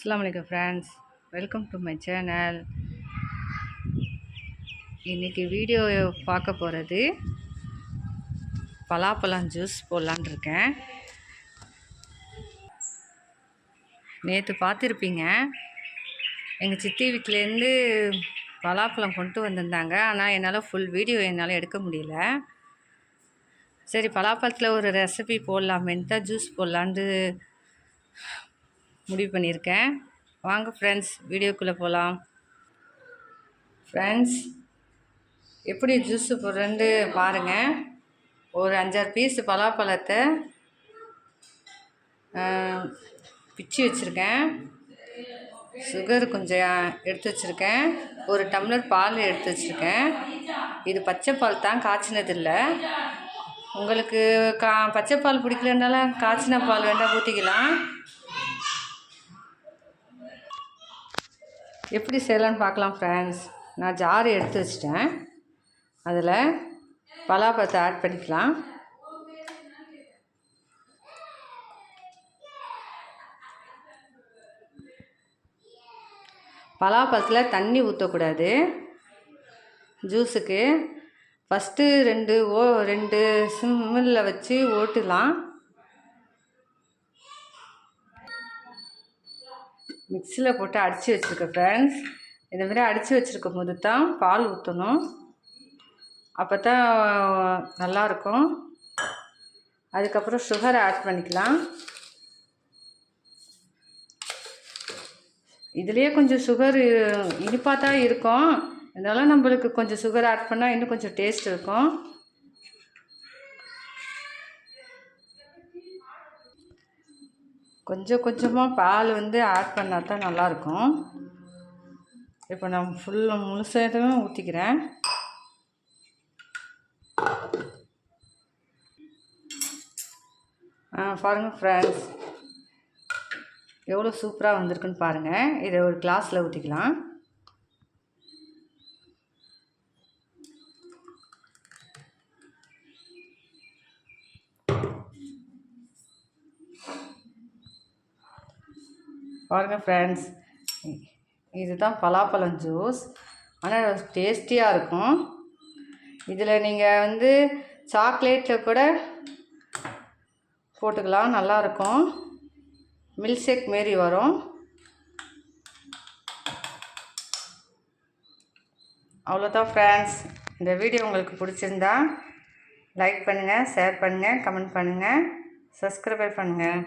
அஸ்லாம் வலைக்கம் friends. Welcome to my channel. இன்றைக்கி வீடியோ பார்க்க போகிறது பலாப்பழம் ஜூஸ் போடலான் இருக்கேன். நேற்று பார்த்துருப்பீங்க. எங்கள் சித்தி வீட்டிலேருந்து பலாப்பழம் கொண்டு வந்திருந்தாங்க. ஆனால் என்னால் ஃபுல் வீடியோ என்னால் எடுக்க முடியல. சரி பலாப்பழத்தில் ஒரு ரெசிபி போடலாமேன்னு ஜூஸ் போடலான்ட்டு முடிவு பண்ணியிருக்கேன். வாங்க ஃப்ரெண்ட்ஸ் வீடியோக்குள்ளே போகலாம் ஃப்ரெண்ட்ஸ் எப்படி ஜூஸு போடுறேன்னு பாருங்கள் ஒரு அஞ்சாறு பீஸ் பலாப்பழத்தை பிச்சு வச்சுருக்கேன். சுகர் கொஞ்சம் எடுத்து வச்சுருக்கேன். ஒரு டம்ளர் பால் எடுத்து வச்சுருக்கேன். இது பச்சை பால் தான் காய்ச்சினதில்லை. உங்களுக்கு கா பச்சை பால் பிடிக்கலனாலும் காய்ச்சின பால் வேண்டாம் ஊற்றிக்கலாம் எப்படி செய்யலான்னு பார்க்கலாம் ஃப்ரெண்ட்ஸ் நான் ஜார் எடுத்து வச்சிட்டேன். அதில் பலாப்பழத்தை ஆட் பண்ணிக்கலாம். பலாப்பழத்தில் தண்ணி ஊற்றக்கூடாது ஜூஸுக்கு ஃபஸ்ட்டு ரெண்டு ஓ ரெண்டு சிம்மில் வச்சு ஓட்டலாம். மிக்சியில் போட்டு அடித்து வச்சுருக்கேன் ஃப்ரெண்ட்ஸ் இந்தமாரி அடித்து வச்சுருக்கும் போது தான் பால் ஊற்றணும் அப்போ தான் நல்லாயிருக்கும் அதுக்கப்புறம் சுகர் ஆட் பண்ணிக்கலாம். இதுலேயே கொஞ்சம் சுகர் இனிப்பாக தான் இருக்கும். இருந்தாலும் நம்மளுக்கு கொஞ்சம் சுகர் ஆட் பண்ணால் இன்னும் கொஞ்சம் டேஸ்ட் இருக்கும். கொஞ்சம் கொஞ்சமாக பால் வந்து ஆட் பண்ணால் தான் நல்லாயிருக்கும். இப்போ நான் ஃபுல்லாக முழுசாக ஊற்றிக்கிறேன் ஆ பாருங்கள் ஃப்ரெண்ட்ஸ் எவ்வளோ சூப்பராக வந்திருக்குன்னு பாருங்கள் இதை ஒரு கிளாஸில் ஊற்றிக்கலாம் பாருங்கள் ஃப்ரெண்ட்ஸ் இதுதான் பலாப்பழம் ஜூஸ் ஆனால் டேஸ்டியாக இருக்கும். இதில் நீங்கள் வந்து சாக்லேட்டில் கூட போட்டுக்கலாம் நல்லாயிருக்கும் மில்க் ஷேக் மாரி வரும். அவ்வளோதான் ஃப்ரெண்ட்ஸ் இந்த வீடியோ உங்களுக்கு பிடிச்சிருந்தா லைக் பண்ணுங்கள் ஷேர் பண்ணுங்கள் கமெண்ட் பண்ணுங்கள் சப்ஸ்கிரைபர் பண்ணுங்கள்